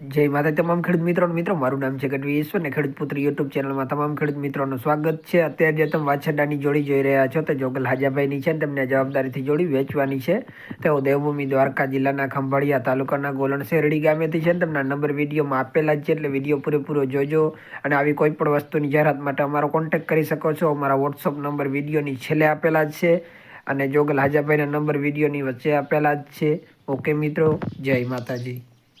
જય માતા તમામ ખેડૂત મિત્રો મિત્રો, મારું નામ છે ગઢવી ઈશ્વર ને ખેડૂત પુત્ર યુટ્યુબ ચેનલમાં તમામ ખેડૂત મિત્રોનું સ્વાગત છે. અત્યારે જે તમે વાછરડાની જોડી જોઈ રહ્યા છો તે જોગલ હાજાભાઈની છે તેમને જવાબદારીથી જોડી વેચવાની છે. તેઓ દેવભૂમિ દ્વારકા જિલ્લાના ખંભાળિયા તાલુકાના ગોલણ શેરડી ગામેથી છે ને તેમના નંબર વિડીયોમાં આપેલા જ છે એટલે વીડિયો પૂરેપૂરો જોજો અને આવી કોઈ પણ વસ્તુની જાહેરાત માટે અમારો કોન્ટેક્ટ કરી શકો છો. અમારા વોટ્સઅપ નંબર વિડીયોની છેલ્લે આપેલા જ છે અને જોગલ હાજાભાઈના નંબર વિડીયોની વચ્ચે આપેલા જ છે. ઓકે મિત્રો, જય માતાજી.